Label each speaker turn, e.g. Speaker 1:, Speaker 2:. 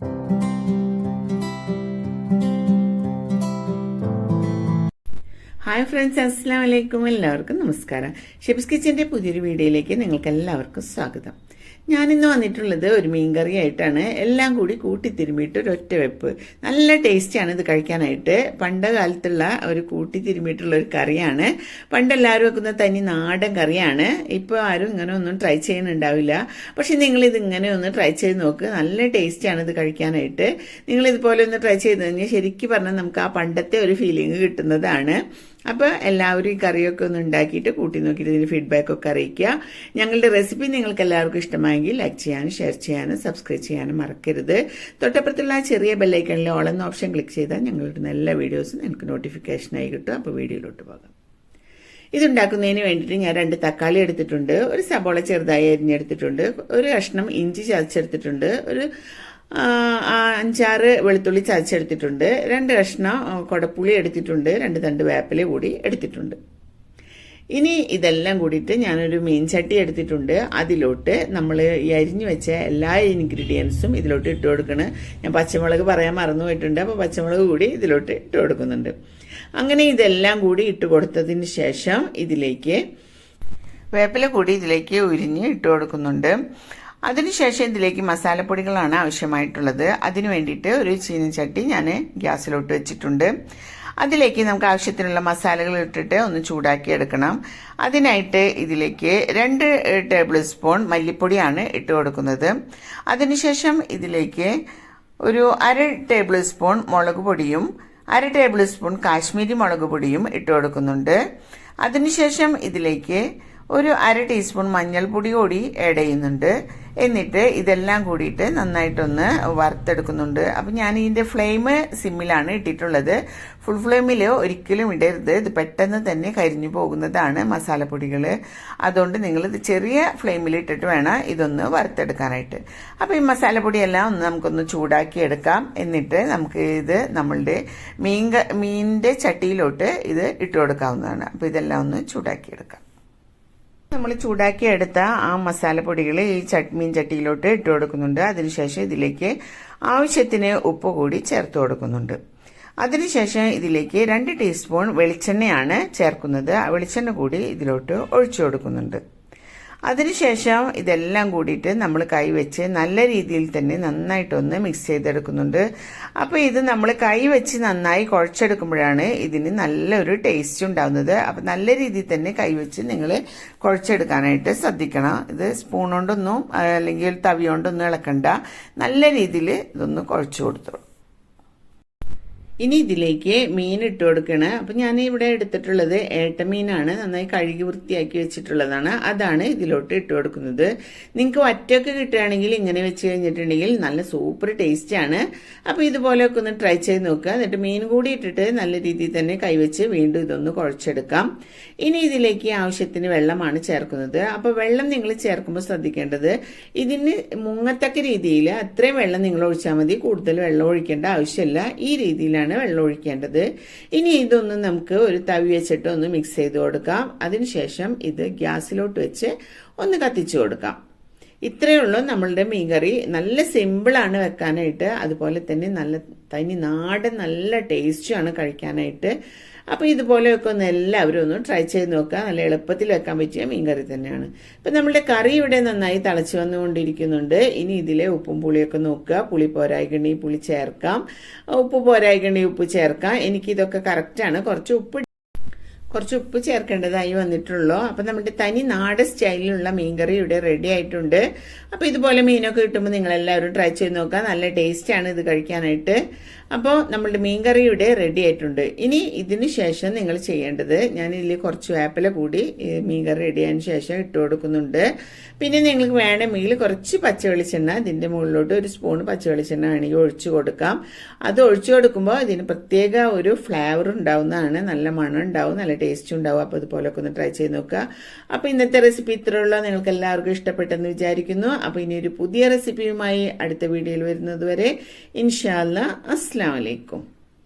Speaker 1: thank you hi friends അസ്സാം വലൈക്കും എല്ലാവർക്കും നമസ്കാരം. ഷെബ്സ് കിച്ചന്റെ പുതിയൊരു വീഡിയോയിലേക്ക് നിങ്ങൾക്ക് എല്ലാവർക്കും സ്വാഗതം. ഞാനിന്ന് വന്നിട്ടുള്ളത് ഒരു മീൻകറി ആയിട്ടാണ് എല്ലാം കൂടി കൂട്ടി തിരുമ്മിയിട്ട് ഒരു ഒറ്റ വെപ്പ്. നല്ല ടേസ്റ്റിയാണ് ഇത് കഴിക്കാനായിട്ട്. പണ്ട കാലത്തുള്ള ഒരു കൂട്ടി തിരുമ്മിയിട്ടുള്ള ഒരു കറിയാണ്. പണ്ട് എല്ലാവരും വെക്കുന്ന തനി നാടൻ കറിയാണ്. ഇപ്പോൾ ആരും ഇങ്ങനെ ഒന്നും ട്രൈ ചെയ്യുന്നുണ്ടാവില്ല. പക്ഷെ നിങ്ങളിത് ഇങ്ങനെ ഒന്ന് ട്രൈ ചെയ്ത് നോക്ക്. നല്ല ടേസ്റ്റിയാണ് ഇത് കഴിക്കാനായിട്ട്. നിങ്ങൾ ഇതുപോലെ ഒന്ന് ട്രൈ ചെയ്ത് കഴിഞ്ഞാൽ ശരിക്കും പറഞ്ഞാൽ നമുക്ക് ആ പണ്ടത്തെ ഒരു ഫീലിംഗ് കിട്ടുന്നതാണ്. അപ്പോൾ എല്ലാവരും ഈ കറിയൊക്കെ ഒന്ന് ഉണ്ടാക്കിയിട്ട് കൂട്ടി നോക്കിയിട്ട് ഇതിന്റെ ഫീഡ്ബാക്ക് ഒക്കെ അറിയിക്കുക. ഞങ്ങളുടെ റെസിപ്പി നിങ്ങൾക്ക് എല്ലാവർക്കും ഇഷ്ടമായെങ്കിൽ ലൈക്ക് ചെയ്യാനും ഷെയർ ചെയ്യാനും സബ്സ്ക്രൈബ് ചെയ്യാനും മറക്കരുത്. തൊട്ടപ്പുറത്തുള്ള ആ ചെറിയ ബെല്ലൈക്കണിലെ ഓളെന്ന ഓപ്ഷൻ ക്ലിക്ക് ചെയ്താൽ ഞങ്ങളുടെ എല്ലാ വീഡിയോസും നിങ്ങൾക്ക് നോട്ടിഫിക്കേഷനായി കിട്ടും. അപ്പോൾ വീഡിയോയിലോട്ട് പോകാം. ഇതുണ്ടാക്കുന്നതിന് വേണ്ടിയിട്ട് ഞാൻ രണ്ട് തക്കാളി എടുത്തിട്ടുണ്ട്. ഒരു സബോള ചെറുതായി അരിഞ്ഞെടുത്തിട്ടുണ്ട്. ഒരു കഷ്ണം ഇഞ്ചി ചതച്ചെടുത്തിട്ടുണ്ട്. ഒരു അഞ്ചാറ് വെളുത്തുള്ളി ചതച്ചെടുത്തിട്ടുണ്ട്. രണ്ട് കഷ്ണം കൊടപ്പുളി എടുത്തിട്ടുണ്ട്. രണ്ട് തണ്ട് വേപ്പില കൂടി എടുത്തിട്ടുണ്ട്. ഇനി ഇതെല്ലാം കൂടിയിട്ട് ഞാനൊരു മീൻ ചട്ടി എടുത്തിട്ടുണ്ട്. അതിലോട്ട് നമ്മൾ ഈ അരിഞ്ഞു വെച്ച എല്ലാ ഇൻഗ്രീഡിയൻസും ഇതിലോട്ട് ഇട്ട് കൊടുക്കണം. ഞാൻ പച്ചമുളക് പറയാൻ മറന്നു പോയിട്ടുണ്ട്. അപ്പോൾ പച്ചമുളക് കൂടി ഇതിലോട്ട് ഇട്ട് കൊടുക്കുന്നുണ്ട്. അങ്ങനെ ഇതെല്ലാം കൂടി ഇട്ട് കൊടുത്തതിന് ശേഷം ഇതിലേക്ക് വേപ്പില കൂടി ഇതിലേക്ക് ഉരിഞ്ഞ് ഇട്ട് കൊടുക്കുന്നുണ്ട്. അതിനുശേഷം ഇതിലേക്ക് മസാലപ്പൊടികളാണ് ആവശ്യമായിട്ടുള്ളത്. അതിന് വേണ്ടിയിട്ട് ഒരു ചീനച്ചട്ടി ഞാൻ ഗ്യാസിലോട്ട് വെച്ചിട്ടുണ്ട്. അതിലേക്ക് നമുക്ക് ആവശ്യത്തിനുള്ള മസാലകൾ ഇട്ടിട്ട് ഒന്ന് ചൂടാക്കി എടുക്കണം. അതിനായിട്ട് ഇതിലേക്ക് രണ്ട് ടേബിൾ സ്പൂൺ മല്ലിപ്പൊടിയാണ് ഇട്ട് കൊടുക്കുന്നത്. അതിനുശേഷം ഇതിലേക്ക് ഒരു അര ടേബിൾ സ്പൂൺ മുളക് പൊടിയും അര ടേബിൾ സ്പൂൺ കാശ്മീരി മുളക് പൊടിയും ഇട്ട് കൊടുക്കുന്നുണ്ട്. അതിനുശേഷം ഇതിലേക്ക് ഒരു അര ടീസ്പൂൺ മഞ്ഞൾപ്പൊടി കൂടി ആഡ് ചെയ്യുന്നുണ്ട്. എന്നിട്ട് ഇതെല്ലാം കൂടിയിട്ട് നന്നായിട്ടൊന്ന് വറുത്തെടുക്കുന്നുണ്ട്. അപ്പം ഞാൻ ഇതിന്റെ ഫ്ലെയിം സിമ്മിലാണ് ഇട്ടിട്ടുള്ളത്. ഫുൾ ഫ്ലെയിമിൽ ഒരിക്കലും ഇടരുത്. ഇത് പെട്ടെന്ന് തന്നെ കരിഞ്ഞു പോകുന്നതാണ് മസാലപ്പൊടികൾ അതുകൊണ്ട് നിങ്ങളിത് ചെറിയ ഫ്ലെയിമിൽ ഇട്ടിട്ട് വേണം ഇതൊന്ന് വറുത്തെടുക്കാനായിട്ട്. അപ്പോൾ ഈ മസാലപ്പൊടിയെല്ലാം ഒന്ന് നമുക്കൊന്ന് ചൂടാക്കി എടുക്കാം. എന്നിട്ട് നമുക്ക് ഇത് നമ്മളുടെ മീൻ മീനിന്റെ ചട്ടിയിലോട്ട് ഇത് ഇട്ട് കൊടുക്കാവുന്നതാണ്. അപ്പോൾ ഇതെല്ലാം ഒന്ന് ചൂടാക്കി എടുക്കാം. നമ്മൾ ചൂടാക്കി എടുത്ത ആ മസാലപ്പൊടികൾ ഈ ചട്മീൻ ചട്ടിയിലോട്ട് ഇട്ട് കൊടുക്കുന്നുണ്ട്. അതിനുശേഷം ഇതിലേക്ക് ആവശ്യത്തിന് ഉപ്പ് കൂടി ചേർത്ത് കൊടുക്കുന്നുണ്ട്. അതിനുശേഷം ഇതിലേക്ക് രണ്ട് ടീസ്പൂൺ വെളിച്ചെണ്ണയാണ് ചേർക്കുന്നത്. ആ വെളിച്ചെണ്ണ കൂടി ഇതിലോട്ട് ഒഴിച്ചു കൊടുക്കുന്നുണ്ട്. അതിനുശേഷം ഇതെല്ലാം കൂടിയിട്ട് നമ്മൾ കൈവച്ച് നല്ല രീതിയിൽ തന്നെ നന്നായിട്ടൊന്ന് മിക്സ് ചെയ്തെടുക്കുന്നുണ്ട്. അപ്പോൾ ഇത് നമ്മൾ കൈവച്ച് നന്നായി കുഴച്ചെടുക്കുമ്പോഴാണ് ഇതിന് നല്ലൊരു ടേസ്റ്റ് ഉണ്ടാകുന്നത് അപ്പോൾ നല്ല രീതിയിൽ തന്നെ കൈവച്ച് നിങ്ങൾ കുഴച്ചെടുക്കാനായിട്ട് ശ്രദ്ധിക്കണം. ഇത് സ്പൂൺ കൊണ്ടൊന്നും അല്ലെങ്കിൽ തവി കൊണ്ടൊന്നും ഇളക്കണ്ട. നല്ല രീതിയിൽ ഇതൊന്ന് കുഴച്ചു കൊടുത്തോളൂ. ഇനി ഇതിലേക്ക് മീൻ ഇട്ട് കൊടുക്കണം. അപ്പം ഞാൻ ഇവിടെ എടുത്തിട്ടുള്ളത് ഏട്ടമീനാണ് നന്നായി കഴുകി വൃത്തിയാക്കി വെച്ചിട്ടുള്ളതാണ്. അതാണ് ഇതിലോട്ട് ഇട്ട് കൊടുക്കുന്നത്. നിങ്ങൾക്ക് ഒറ്റയൊക്കെ കിട്ടുകയാണെങ്കിൽ ഇങ്ങനെ വെച്ച് കഴിഞ്ഞിട്ടുണ്ടെങ്കിൽ നല്ല സൂപ്പർ ടേസ്റ്റ് ആണ്. അപ്പോൾ ഇതുപോലെയൊക്കെ ഒന്ന് ട്രൈ ചെയ്ത് നോക്കുക. എന്നിട്ട് മീൻ കൂടി ഇട്ടിട്ട് നല്ല രീതിയിൽ തന്നെ കൈവച്ച് വീണ്ടും ഇതൊന്ന് കുഴച്ചെടുക്കാം. ഇനി ഇതിലേക്ക് ആവശ്യത്തിന് വെള്ളമാണ് ചേർക്കുന്നത്. അപ്പോൾ വെള്ളം നിങ്ങൾ ചേർക്കുമ്പോൾ ശ്രദ്ധിക്കേണ്ടത് ഇതിന് മുങ്ങത്തക്ക രീതിയിൽ അത്രയും വെള്ളം നിങ്ങൾ ഒഴിച്ചാൽ മതി. കൂടുതൽ വെള്ളം ഒഴിക്കേണ്ട ആവശ്യമില്ല. ഈ രീതിയിലാണ് ആണ് വെള്ളം ഒഴിക്കേണ്ടത്. ഇനി ഇതൊന്ന് നമുക്ക് ഒരു തവി വെച്ചിട്ട് ഒന്ന് മിക്സ് ചെയ്ത് കൊടുക്കാം. അതിനുശേഷം ഇത് ഗ്യാസിലോട്ട് വെച്ച് ഒന്ന് കത്തിച്ചു കൊടുക്കാം. ഇത്രയേ ഉള്ളൂ നമ്മളുടെ മീൻകറി. നല്ല സിമ്പിളാണ് വെക്കാനായിട്ട്. അതുപോലെ തന്നെ നല്ല തനി നാടൻ നല്ല ടേസ്റ്റുമാണ് കഴിക്കാനായിട്ട്. അപ്പോൾ ഇതുപോലെയൊക്കെ ഒന്ന് എല്ലാവരും ഒന്ന് ട്രൈ ചെയ്ത് നോക്കുക നല്ല എളുപ്പത്തിൽ വെക്കാൻ പറ്റിയ മീൻകറി തന്നെയാണ്. ഇപ്പം നമ്മുടെ കറി ഇവിടെ നന്നായി തിളച്ച് വന്നുകൊണ്ടിരിക്കുന്നുണ്ട്. ഇനി ഇതിലെ ഉപ്പും പുളിയൊക്കെ നോക്കുക. പുളി പോരായിക്കണി പുളി ചേർക്കാം. ഉപ്പ് പോരായിക്കണി ഉപ്പ് ചേർക്കാം. എനിക്കിതൊക്കെ കറക്റ്റാണ് കുറച്ച് ഉപ്പ് കുറച്ച് ഉപ്പ് ചേർക്കേണ്ടതായി വന്നിട്ടുള്ളൂ. അപ്പം നമ്മുടെ തനി നാട് സ്റ്റൈലിലുള്ള മീൻകറി ഇവിടെ റെഡി ആയിട്ടുണ്ട്. അപ്പോൾ ഇതുപോലെ മീനൊക്കെ കിട്ടുമ്പോൾ നിങ്ങളെല്ലാവരും ട്രൈ ചെയ്ത് നോക്കുക. നല്ല ടേസ്റ്റാണ് ഇത് കഴിക്കാനായിട്ട്. അപ്പോൾ നമ്മളുടെ മീൻകറി ഇവിടെ റെഡി ആയിട്ടുണ്ട്. ഇനി ഇതിന് ശേഷം നിങ്ങൾ ചെയ്യേണ്ടത് ഞാൻ ഇതിൽ കുറച്ച് വേപ്പില കൂടി മീൻകറി റെഡി ആയതിനു ശേഷം ഇട്ട് കൊടുക്കുന്നുണ്ട്. പിന്നെ നിങ്ങൾക്ക് വേണമെങ്കിൽ കുറച്ച് പച്ച വെളിച്ചെണ്ണ ഇതിന്റെ മുകളിലോട്ട് ഒരു സ്പൂൺ പച്ച വെളിച്ചെണ്ണ വേണമെങ്കിൽ ഒഴിച്ചു കൊടുക്കാം. അത് ഒഴിച്ചു കൊടുക്കുമ്പോൾ ഇതിന് പ്രത്യേക ഒരു ഫ്ലേവർ ഉണ്ടാവുന്നതാണ്. നല്ല മണം ഉണ്ടാവും നല്ല ടേസ്റ്റ് ഉണ്ടാവും. അപ്പോൾ ഇതുപോലൊക്കെ ഒന്ന് ട്രൈ ചെയ്ത് നോക്കുക. അപ്പോൾ ഇന്നത്തെ റെസിപ്പി ഇത്രയുള്ള. നിങ്ങൾക്ക് എല്ലാവർക്കും ഇഷ്ടപ്പെട്ടെന്ന് വിചാരിക്കുന്നു. അപ്പോൾ ഇനി ഒരു പുതിയ റെസിപ്പിയുമായി അടുത്ത വീഡിയോയിൽ വരുന്നത് വരെ. ഇൻഷാല്ല അസ്സാം വലൈക്കും